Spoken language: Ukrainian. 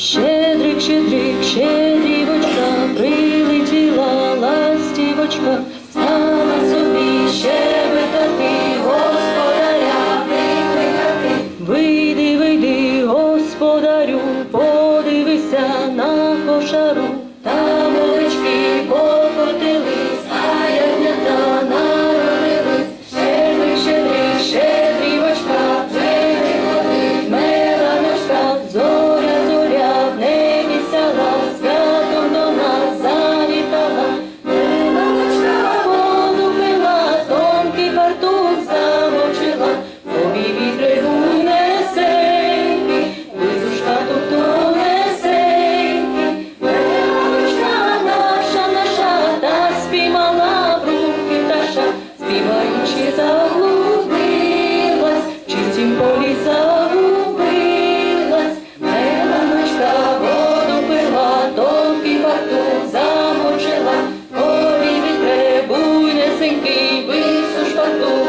Щедрик, щедрик, щедрівочка, прилетіла ластівочка, стала собі ще витати, господаря викликати. Вийди, вийди, господарю, подивися на кошару. чи загубилась, в чистім полі загубилась, меланочка воду пила, тонкий фартух замочила, Ой, вітре, буйне синький, висуш фартух,